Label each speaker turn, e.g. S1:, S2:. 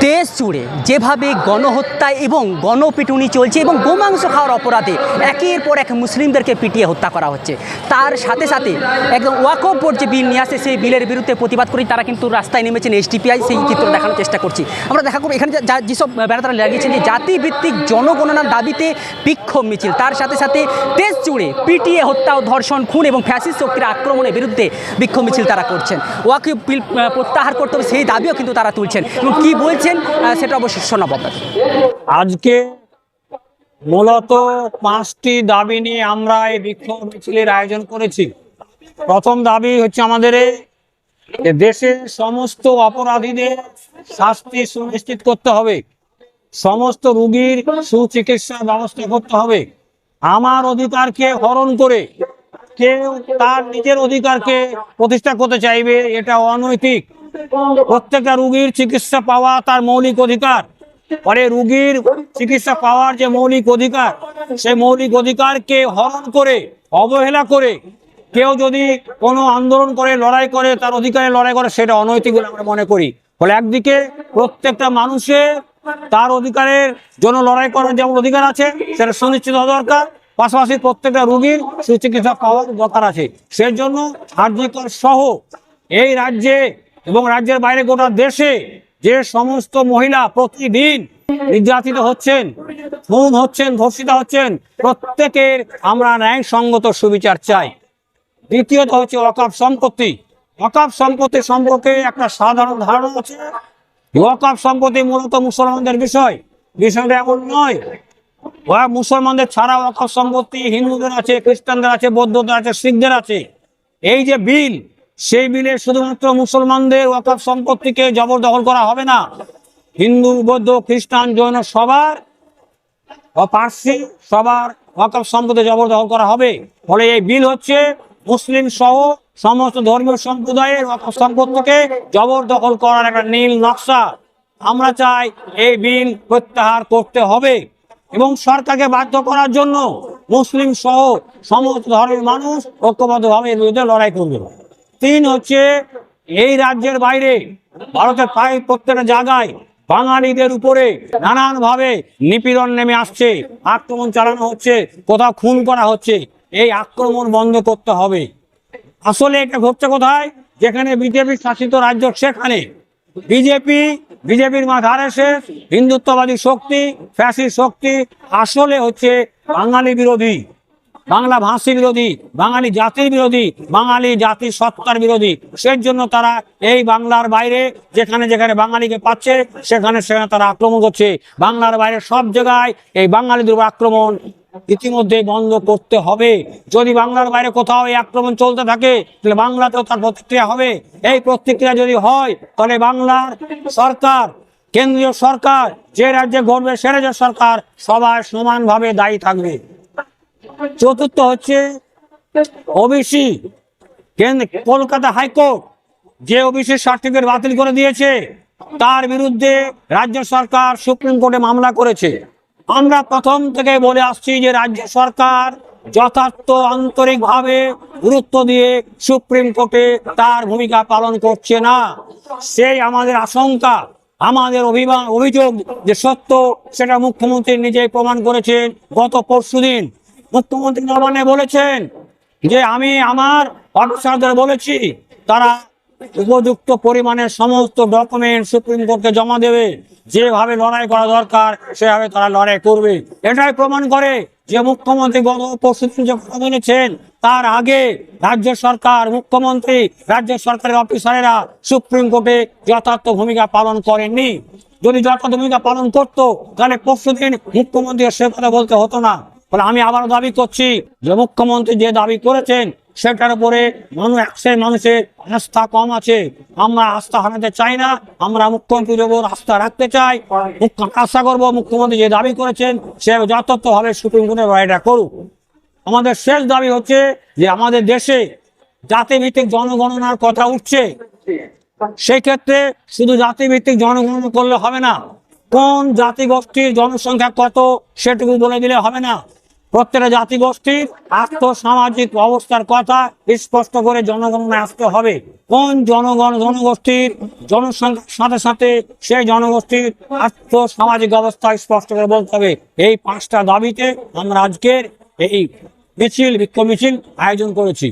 S1: দেশ জুড়ে যেভাবে গণহত্যা এবং গণপিটুনি চলছে এবং গোমাংস খাওয়ার অপরাধে একের পর এক মুসলিমদেরকে পিটিয়ে হত্যা করা হচ্ছে। তার সাথে সাথে একদম ওয়াকফ বোর্ড যে বিল নিয়ে আসে, সেই বিলের বিরুদ্ধে প্রতিবাদ করি তারা কিন্তু রাস্তায় নেমেছেন এসডিপিআই, সেই চিত্র দেখানোর চেষ্টা করছি। আমরা দেখা করব, এখানে যা- যেসব ব্যানার তারা লাগিয়েছেন যে জাতিভিত্তিক জনগণনার দাবিতে বিক্ষোভ মিছিল, তার সাথে সাথে দেশ জুড়ে পিটিয়ে হত্যা ও ধর্ষণ, খুন এবং ফ্যাসিস্ট শক্তির আক্রমণের বিরুদ্ধে বিক্ষোভ মিছিল তারা করছেন। ওয়াকি বিল প্রত্যাহার করতে হবে, সেই দাবিও কিন্তু তারা তুলছেন। এবং কী বলছেন আহ, সেটা অবশ্যই শোনাবো আপনাদের।
S2: আজকে মূলত পাঁচটি দাবি নিয়ে আমরা এই বিক্ষোভ মিছিলের আয়োজন করেছি। প্রথম দাবি হচ্ছে আমাদের এই যে দেশে সমস্ত অপরাধীদের শাস্তি সুনিশ্চিত করতে হবে। সমস্ত রুগীর সুচিকিৎসার ব্যবস্থা করতে হবে। আমার অধিকারকে হরণ করে কেউ তার নিজের অধিকারকে প্রতিষ্ঠা করতে চাইবে এটা অনৈতিক। প্রত্যেকটা রুগীর চিকিৎসা পাওয়া তার মৌলিক অধিকার। পরে রুগীর চিকিৎসা পাওয়ার যে মৌলিক অধিকার, সেই মৌলিক অধিকারকে হরণ করে, অবহেলা করে, কেউ যদি কোনো আন্দোলন করে, লড়াই করে, তার অধিকারে লড়াই করে, সেটা অনৈতিক বলে আমরা মনে করি। ফলে একদিকে প্রত্যেকটা মানুষের তার অধিকারের জন্য লড়াই করার যেমন অধিকার আছে, সেটা সুনিশ্চিত হওয়া দরকার। পাশাপাশি প্রত্যেকটা রুগীর সুচিকিৎসা পাওয়ার দরকার আছে। সেই জন্য আর্যকর সহ এই রাজ্যে এবং রাজ্যের বাইরে গোটা দেশে যে সমস্ত মহিলা প্রতিদিন নির্যাতিত হচ্ছেন, খুন হচ্ছেন, ধর্ষিত হচ্ছেন, প্রত্যেকের আমরা ন্যায়সঙ্গত সুবিচার চাই। দ্বিতীয়ত হচ্ছে ওয়াকাফ সম্পত্তি। ওয়াকাফ সম্পত্তি সম্পর্কে একটা সাধারণ ধারণা আছে। ওয়াকাফ সম্পত্তি মূলত মুসলমানদের বিষয়। বিষয়টা এমন নয় মুসলমানদের ছাড়া ওয়াকাফ সম্পত্তি হিন্দুদের আছে, খ্রিস্টানদের আছে, বৌদ্ধদের আছে, শিখদের আছে। এই যে বিল সেই বিলে শুধুমাত্র মুসলমানদের ওয়াকাফ সম্পত্তিকে জবরদখল করা হবে না। হিন্দু, বৌদ্ধ, খ্রিস্টান, জৈন সবার পার্সি সবার ওয়াকফ সম্পদে জবরদখল করা হবে। ফলে এই বিল হচ্ছে মুসলিম সহ সমস্ত ধর্মীয় সম্প্রদায়ের ওয়াকফ সম্পদকে জবরদখল করার একটা নীল নকশা। আমরা চাই এই বিল প্রত্যাহার করতে হবে এবং সরকারকে বাধ্য করার জন্য মুসলিম সহ সমস্ত ধর্মের মানুষ ঐক্যবদ্ধভাবে এর বিরুদ্ধে লড়াই করবে। তিন হচ্ছে এই রাজ্যের বাইরে, ভারতের প্রায় প্রত্যেকটা জায়গায় বাঙালিদের উপরে নানান ভাবে নিপীড়ন নেমে আসছে, আক্রমণ চালানো হচ্ছে, কোথাও খুন করা হচ্ছে, এই আক্রমণ বন্ধ করতে হবে। আসলে এটা ঘটছে কোথায়? যেখানে বিজেপি শাসিত রাজ্য সেখানে। বিজেপি, বিজেপির মাথার এসে হিন্দুত্ববাদী শক্তি, ফ্যাসিস্ট শক্তি, আসলে হচ্ছে বাঙালি বিরোধী। বাংলা ভাষী বিরোধী, বাঙালি জাতির বিরোধী, বাঙালি জাতির সত্তার বিরোধী। সেই জন্য তারা এই বাংলার বাইরে, যেখানে যেখানে বাঙালিকে পাচ্ছে, সেখানে সেখানে তারা আক্রমণ করছে। বাংলার বাইরে সব জায়গায় এই বাঙালিদের আক্রমণ ইতিমধ্যে বন্ধ করতে হবে। যদি বাংলার বাইরে কোথাও এই আক্রমণ চলতে থাকে, তাহলে বাংলাতেও তার প্রতিক্রিয়া হবে। এই প্রতিক্রিয়া যদি হয়, তাহলে বাংলার সরকার, কেন্দ্রীয় সরকার, যে রাজ্যে গড়বে সে রাজ্যের সরকার সবাই সমানভাবে দায়ী থাকবে। চতুর্থ হচ্ছে ওবিসি কলকাতা হাইকোর্ট যে ওবিসি সার্টিফিকেট বাতিল করে দিয়েছে, তার বিরুদ্ধে রাজ্য সরকার সুপ্রিম কোর্টে মামলা করেছে। আমরা প্রথম থেকে বলে আসছি যে রাজ্য সরকার যথার্থ আন্তরিকভাবে গুরুত্ব দিয়ে সুপ্রিম কোর্টে তার ভূমিকা পালন করছে না। সেই আমাদের আশঙ্কা, আমাদের অভিযোগ যে সত্য, সেটা মুখ্যমন্ত্রী নিজেই প্রমাণ করেছেন গত পরশুদিন। মুখ্যমন্ত্রী নবান্নে বলেছেন যে আমি আমার অফিসারদের বলেছি, তারা উপযুক্ত পরিমাণের সমস্ত ডকুমেন্ট সুপ্রিম কোর্টকে জমা দেবে। যেভাবে লড়াই করা দরকার, সেভাবে তারা লড়াই করবে। এটাই প্রমাণ করে যে মুখ্যমন্ত্রী গত যে কথা বলেছেন, তার আগে রাজ্য সরকার, মুখ্যমন্ত্রী, রাজ্য সরকারের অফিসারেরা সুপ্রিম কোর্টে যথার্থ ভূমিকা পালন করেননি। যদি যথার্থ ভূমিকা পালন করতো, তাহলে পরশুদিন মুখ্যমন্ত্রী সে কথা বলতে হতো না। ফলে আমি আবারও দাবি করছি, যে মুখ্যমন্ত্রী যে দাবি করেছেন, সেটার উপরে মানুষ একশো মানুষের আস্থা কম আছে। আমরা আস্থা হারাতে চাই না, আমরা মুখ্যমন্ত্রীর উপর আস্থা রাখতে চাই। আশা করব মুখ্যমন্ত্রী যে দাবি করেছেন, সে যথার্থভাবে সুপ্রিম কোর্টে লড়াইটা করুক। আমাদের শেষ দাবি হচ্ছে যে আমাদের দেশে জাতিভিত্তিক জনগণনার কথা উঠছে। সেই ক্ষেত্রে শুধু জাতিভিত্তিক জনগণনা করলে হবে না, কোন জাতিগোষ্ঠীর জনসংখ্যা কত সেটুকু বলে দিলে হবে না। প্রত্যেকটা জাতিগোষ্ঠীর আর্থসামাজিক অবস্থার কথা স্পষ্ট করে জনগণনা আসতে হবে। কোন জনগণ, জনগোষ্ঠীর জনসংখ্যার সাথে সাথে সেই জনগোষ্ঠীর আর্থসামাজিক অবস্থা স্পষ্ট করে বলতে হবে। এই পাঁচটা দাবিতে আমরা আজকের এই মিছিল, বিক্ষোভ মিছিল আয়োজন করেছি।